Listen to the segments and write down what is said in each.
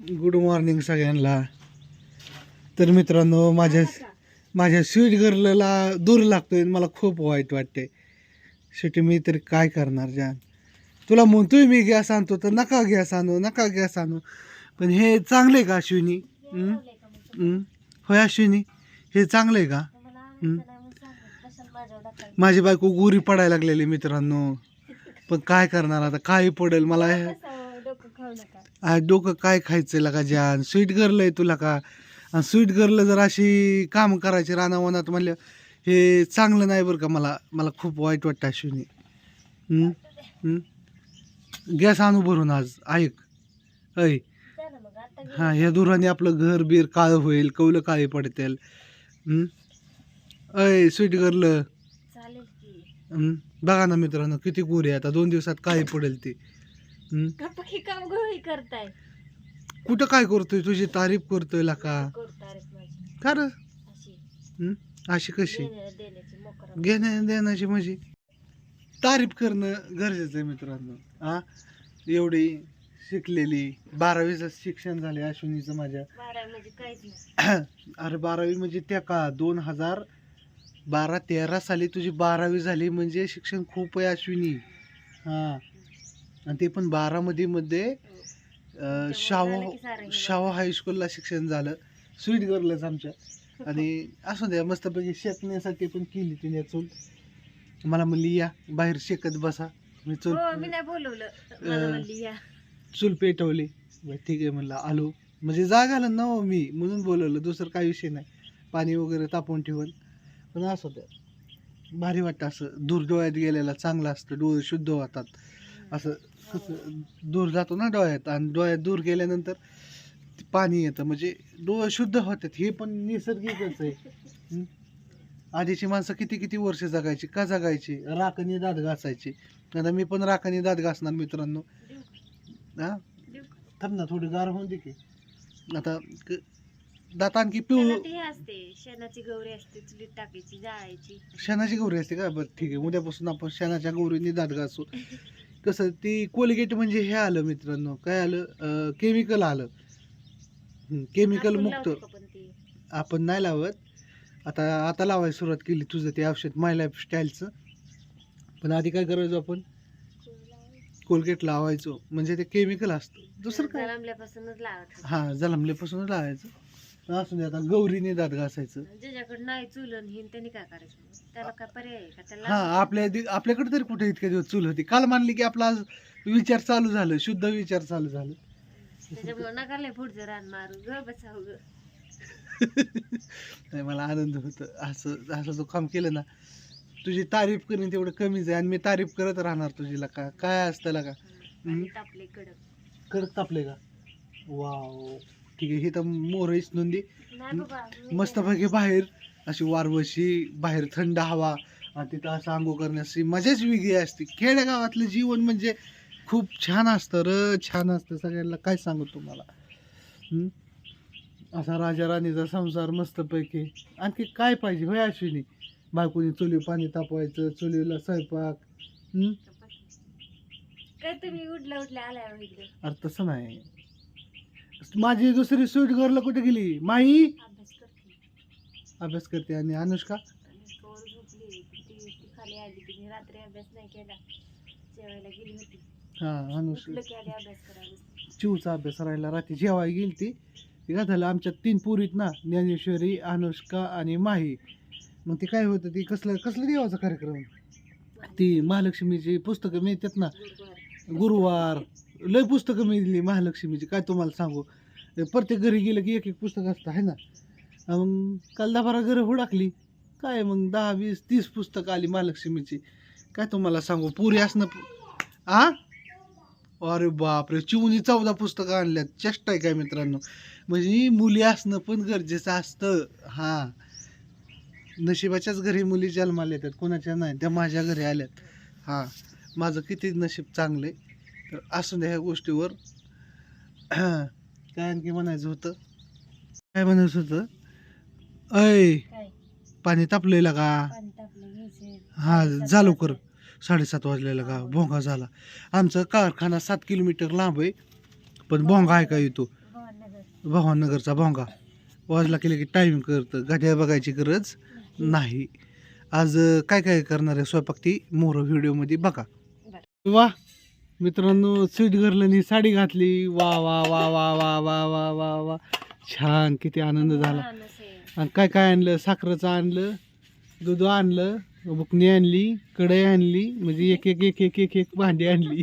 Good morning सगळ्यांना. तर मित्रांनो माझ्या माझ्या स्वीट गर्लला दूर लागतोय मला खूप वाईट वाटते शेवटी मी तरी काय करणार जान? तुला म्हणतोय मी गॅस आणतो तर नका गॅस आणू नका गॅस आणू. पण हे चांगलं आहे का अश्विनी? होय अश्विनी? हे चांगलं आहे का माझी बायको गुरी पडायला लागलेली मित्रांनो. पण काय करणार आता? काय पडेल मला आज डोकं काय खायचं लका जान स्वीट गर्ल आहे तुला का? आणि स्वीट गर्ल जर अशी काम करायची रानावनात म्हणलं हे चांगलं नाही बरं का मला? मला खूप वाईट वाटतं अश्विनी? गॅस आणू भरून आज. ऐक. ऐ. हां ह्या दुराने आपलं घर बीर काळं होईल कौलं काळे पडतील. हं? ऐ स्वीट गर्ल? बघा ना मित्रांनो किती गोरी आहे आता. दोन दिवसात काय पडेल ती. हं? गप्पा की काम गवळी करताय. कुठं काय करतोय? तुझी तारीफ करतोय करता रे माझी. का रे? अशी. हं? अशी कशी? देण्या- देण्याची मोकर. घेण्या देण्याची म्हणजे तारीफ करणं गरजेचं आहे मित्रांनो. हा? एवढी शिकलेली बारावीचं शिक्षण झाले अश्विनीचं माझ्या. बारा म्हणजे काहीच नाही. अरे बारावी म्हणजे त्या का? दोन हजार बारा तेरा साली तुझी बारावी झाली म्हणजे शिक्षण खूप आहे अश्विनी. हां. आणि ते पण बारामती मध्ये अं, शाहू शाहू हायस्कूलला शिक्षण झालं. स्वीट गर्लच आमच्या. आणि असू द्या मस्तपैकी शेकण्यासाठी पण केली तिने चूल. मला म्हणली या बाहेर शेकत बसा. मी चूल हो मी नाही बोलवलं. चूल पेटवली. ठीक आहे म्हणलं आलो. म्हणजे जाग आलं ना हो मी म्हणून बोलवलं. दुसरं काही विषय नाही. पाणी वगैरे तापवून ठेवून पण असं द्या भारी वाटतं असं. दूर डोळ्यात गेलेला चांगलं असतं. डोळे शुद्ध होतात. असं कसं दूर जातो ना डोळ्यात आणि डोळ्यात दूर गेल्यानंतर पाणी येतं. म्हणजे डोळे शुद्ध होतात. हे पण निसर्गिकच आहे? आधीची माणसं किती किती वर्ष जगायची? का जगायची? राखणी दात घासायची. आता मी पण राखणी दात घासणार मित्रांनो. हा? थांब ना थोडी गार होऊन दे की. आता दात आणखी हे असते. शेणाची गौरी असते चुलीत टाकायची जाळायची. शेणाची गौरी असते का? बरं ठीक आहे. उद्यापासून आपण शेणाच्या गौरीने दात घासू. कसं ती कोलगेट म्हणजे हे आलं मित्रांनो काय आलं? केमिकल आलं. केमिकल मुक्त? आपण नाही लावत. आता आता लावायला सुरुवात केली तुझं ते औषध माय लाईफ स्टाईलचं पण आधी काय करायचो आपण? कोलगेट लावायचो. म्हणजे ते केमिकल असतं. दुसरं काय? जन्मल्यापासूनच लावत होते. हा जलमल्यापासूनच लावायचं. असू दे आता गौरीने दात घासायचं. ज्याच्याकडे नाही चुलन हिन त्यांनी काय करायचं? त्याला काय पर्याय आहे का? हा त्याला आपल्या दि- आपल्याकडे तरी कुठे इतके दिवस चूल होती? काल मानली की आपला आज विचार चालू झालं शुद्ध विचार चालू झालं. त्याच्यामुळे पुढचं रान मारू ग बसाव ग. नाही मला आनंद होतो. असं असं तू काम केलं ना तुझी तारीफ करीन तेवढं कमीच आहे. आणि मी तारीफ करत राहणार तुझी का? काय असतं का? तापले कडक. कडक तापले का? वाव. ठीक आहे. हे तर मोर इचनून दे नाही बाबा मी मस्तपैकी बाहेर अशी वारवशी बाहेर थंड हवा आणि तिथं असं आंघोळ करण्याची मजाच वेगळी असते. खेडेगावातलं जीवन म्हणजे खूप छान असतं र छान असतं. सगळ्यांना काय सांगू तुम्हाला? असा राजा राणीचा संसार मस्तपैकी. आणखी काय पाहिजे? होय अश्विनी? बायकोनी चुली पाणी तापवायचं चुलीला स्वयंपाक. अरे तसं नाही. माझी दुसरी स्वीट गर्ल कुठे गेली? माई? अभ्यास करते. अभ्यास करते आणि अनुष्का? आणि कवर झोपली. ती ती खाली आली. तिने रात्री अभ्यास नाही केला. जेवायला गेली होती. हा अनुष्का. उठलं की आली अभ्यास करायला. चिवचा अभ्यास राहिला. रात्री जेवाय गेली ती. ती काय झालं? आमच्या तीन पुरीत ना ज्ञानेश्वरी अनुष्का आणि माही. मग ती काय होतं? ती कसलं कसलं देवाचा कार्यक्रम? ती महालक्ष्मीची पुस्तकं मिळतात ना? गुरुवार. लय पुस्तकं मिळली महालक्ष्मीची. काय तुम्हाला सांगू? प्रत्येक घरी गेलं की एक एक पुस्तक असतं आहे ना? मग काल दहा बारा घरं हुडाकली. काय मग दहा वीस तीस पुस्तकं आली महालक्ष्मीची. काय तुम्हाला सांगू? पुरी असणं आ? अरे बापरे चिवणी चौदा पुस्तकं आणल्यात. चेष्ट आहे काय मित्रांनो? म्हणजे मुली असणं पण गरजेचं असतं. हां. नशिबाच्याच घरी मुली जन्माला येतात कोणाच्या नाही. त्या माझ्या घरी आल्यात. हां. माझं किती नशीब चांगलं आहे तर असू द्या ह्या गोष्टीवर. काय आणखी म्हणायचं होतं? काय म्हणायचं होतं? अय काय? पाणी तापलेलं का? हा जा लवकर साडेसात वाजलेला का? भोंगा झाला. आमचा कारखाना सात किलोमीटर लांब आहे पण भोंगा आहे का येतो भवानी भावानगरचा भोंगा. वाजला केलं की टाईम करतं. गाड्या बघायची गरज नाही. आज काय काय करणार आहे? स्वयंपाक ती मोर व्हिडिओमध्ये बघा. वा. मित्रांनो स्वीट गर्लनी साडी घातली. वा वा वा वा वा वा वा वा वा. छान किती आनंद झाला. लहान असेल. आणि काय काय आणलं? साखरेचं आणलं दूध आणलं बुकणी आणली कढई आणली म्हणजे एक एक एक एक एक एक भांडी आणली.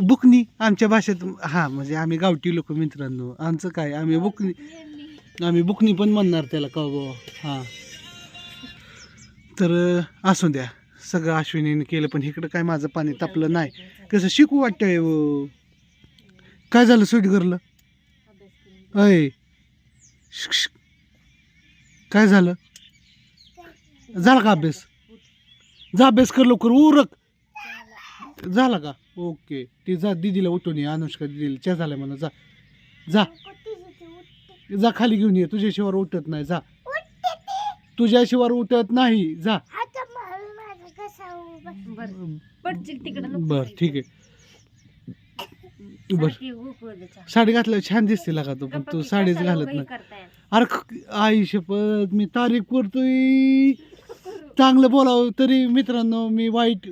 बुकणी आमच्या भाषेत हा म्हणजे आम्ही गावठी लोक मित्रांनो. आमचं काय? आम्ही बुकणी. आम्ही बुकणी पण म्हणणार त्याला का बाबा हां. तर असू द्या. सगळं अश्विनीने केलं पण इकडं काय माझं पाणी तापलं नाही. कसं शिकू वाटतंय हो. काय झालं स्वीट करलं. अय. काय झालं? झाला का अभ्यास? जा अभ्यास कर लवकर उरक. झाला. झाला का? ओके. ती जा दिदीला उठून ये अनुष्का दिदीला. च्या झाल्या म्हणा जा. जा. जा खाली घेऊन ये तुझ्याशिवाय उठत नाही जा. तुझ्याशिवाय उठत नाही जा. बर. तिकडं. ठीक आहे. बर. चहा. साडी घातल्यावर छान दिसते लागा तू पण तू की साडीच घालत नाही? अरे आई शपथ मी तारीख करतोय चांगलं बोलावं तरी मित्रांनो मी वाईट.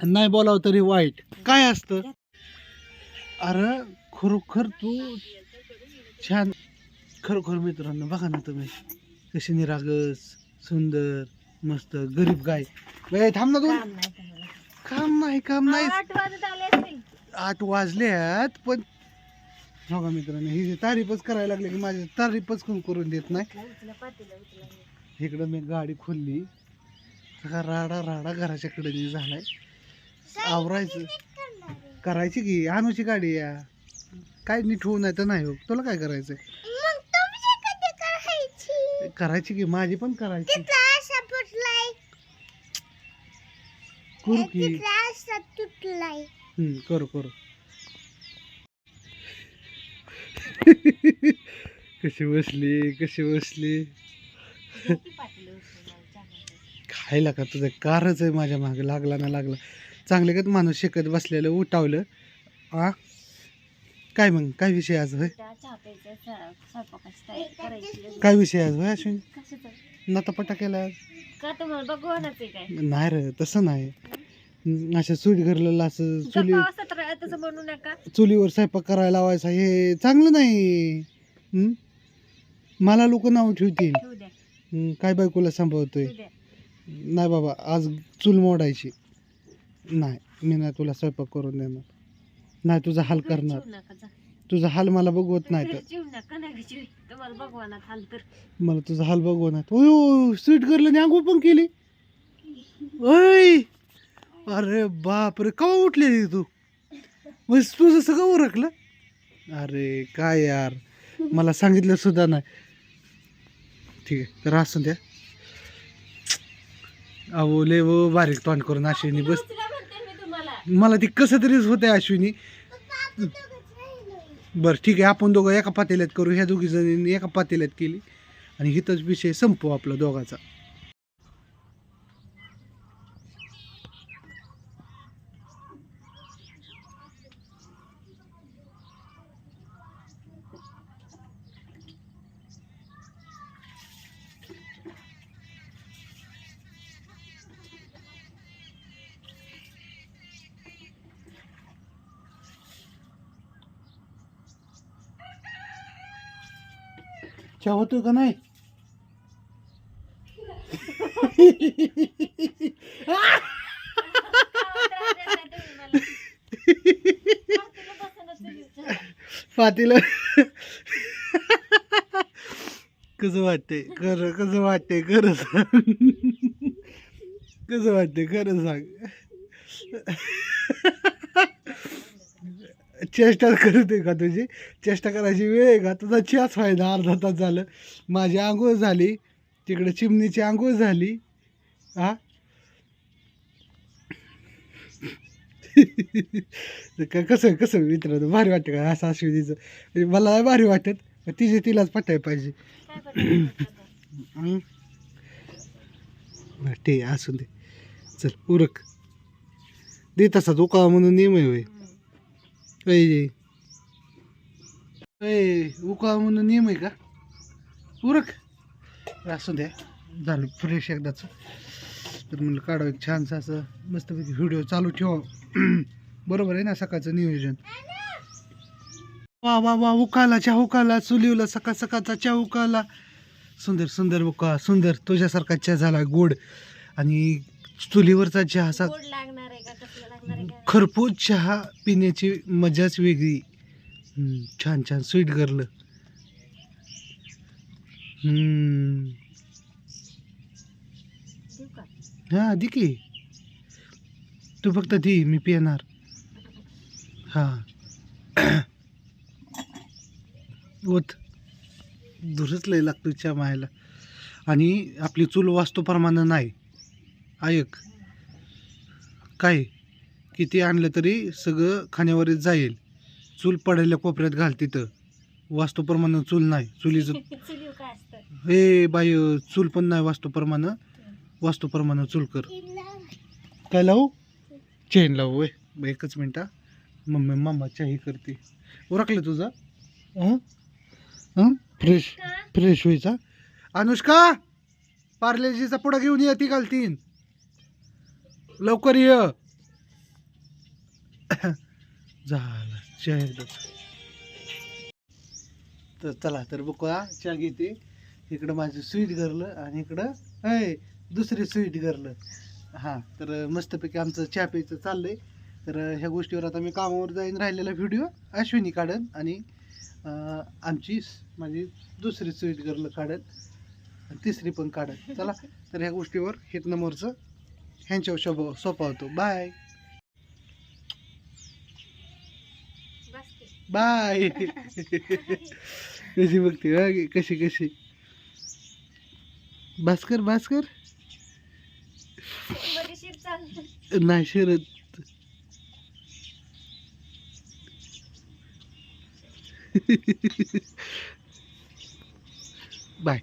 नाही बोलावं तरी वाईट. काय असतं? अरे खरोखर तू छान. खरोखर मित्रांनो बघा ना तुम्ही. कशी निरागस सुंदर. मस्त गरीब गाय. ए, थांब ना तू काम नाही तुम्हाला. काम नाही काम नाही. आठ वाजत आले असतील. आठ वाजल्यात पण हो का मित्रांनो ही जी तारीफच करायला लागले की माझी तारीफच कोण करून देत नाही. उचला, उचला, पातेलं उचला. इकडं मी गाडी खोलली. सगळा राडा राडा घराच्या कडेने झालाय. आवरायचं. करायची की? आणूची गाडी या. काय नीट होऊ नाही तर नाही हो तुला काय करायचंय? करायची. की? माझी पण करायची. करू की हम्म, करू करू. कशी बसली कशी बसली? खायला का तुझं? कारच आहे माझ्या मागे लागला ना लागला. चांगले का माणूस शिकत बसलेलं उठावलं? आ? काय मग? काय विषय आज होय. काय विषय आज होय अश्विन? नटापटा केला. का तुम्हाला काय? नाही रे तसं नाही. असं सूट घरलेलं असं चुली गप्पा असतात रे, तसं म्हणू नका. चुलीवर स्वयंपाक करायला लावायचा हे चांगलं नाही? मला लोक नाव ठेवतील. ठेवू द्या. हम्म, काय बायकोला सांभाळतोय? द्या. नाही बाबा आज चूल मोडायची. नाही मी नाही तुला स्वयंपाक करून देणार. नाही तुझा हाल करणार. चिवू नका जा. तुझा हाल मला बघवत नाही तर. तुम्हाला भगवानात हाल मला तुझा हाल बघवत नाही ओयो स्वीट गर्लने आंघोळ पण केली. ओय अरे बाप रे कवा उठलेली तू? मग तुझं सगळं ओरखलं अरे काय यार मला सांगितलं सुद्धा नाही. ठीक आहे तर असू द्या. अहो लय व बारीक तोंड करून अश्विनी बस. मला ती कसं तरीच होते अश्विनी. बरं ठीक आहे. आपण दोघं एका पातेल्यात करू. ह्या दोघी जणींनी एका पातेल्यात केली. आणि हिथंच विषय संपू आपला दोघाचा. चहा होतो हो का नाही पातील कसं वाटते खरं कसं वाटते खरं सांग. कसं वाटते खरं सांग. चेष्टा करते का तुझी? चेष्टा करायची वेळ आहे का? तुझा चहाच फायदा अर्धा तास झालं. माझी आंघोळ झाली. तिकडे चिमणीची आंघोळ झाली. हा कसं कसं मित्रांनो भारी वाटतं का असं अश्विनीचं म्हणजे मला नाही भारी वाटत. तिचे तिलाच पटायला पाहिजे. ते असू दे. चल उरक. दे तसा उकाळा म्हणून नियम आहे उकाळ म्हणून नियम आहे का? उरक. असू द्या. झालं फ्रेश एकदाच. तर म्हणलं काढावं एक छानसं असं मस्तपैकी व्हिडिओ चालू ठेवा. बरोबर आहे ना सकाळचं नियोजन? वा वा वा उकाला चहा उकाला चुलीवला सकाळ सकाळचा चहा उकाला. सुंदर सुंदर उका सुंदर. तुझ्यासारखा चहा झाला गोड. आणि चुलीवरचा चहा असा खरपूस चहा पिण्याची मजाच वेगळी. छान छान स्वीट गर्ल हम्म. हा दे की. तू फक्त दी मी पिणार. हा. ओत दुरच लय लागतो चहा मायला. आणि आपली चूल वास्तूप्रमाणे नाही. ऐक. काय? किती आणलं तरी सगळं खाण्यावरच जाईल. चूल पडायला कोपऱ्यात घाल तिथं. वास्तूप्रमाणे चूल नाही. चुलीचं चुलीव काय असतं? हे बाई चूल पण नाही वास्तूप्रमाणे. वास्तूप्रमाणे चूल कर. काय लावू? चेन लावू वय एकच मिनटा मम्मी मम्मा चहा करते. ओळखलं तुझा? हं? हं? फ्रेश फ्रेश व्हायचा? अनुष्का पार्लेजीचा पुढं घेऊन ये ती घालतीन. लवकर ये. झालं. चहा तर चला तर बघा चहा घेते. इकडं माझं स्वीट घरलं आणि इकडं आहे दुसरे स्वीट घरलं. हां तर मस्तपैकी आमचं चहा प्यायचं चाललंय. तर ह्या गोष्टीवर आता मी कामावर जाईन राहिलेला व्हिडिओ अश्विनी काढन आणि आमची माझी दुसरी स्वीट गर्ल काढेल आणि तिसरी पण काढेल चला तर ह्या गोष्टीवर हेत नंबरचं ह्यांच्यावर शोभा सोपा होतो. बाय बस की. बाय. कशी बघते बघ, कशी कशी. भास्कर भास्कर. नाही शरद. बाय.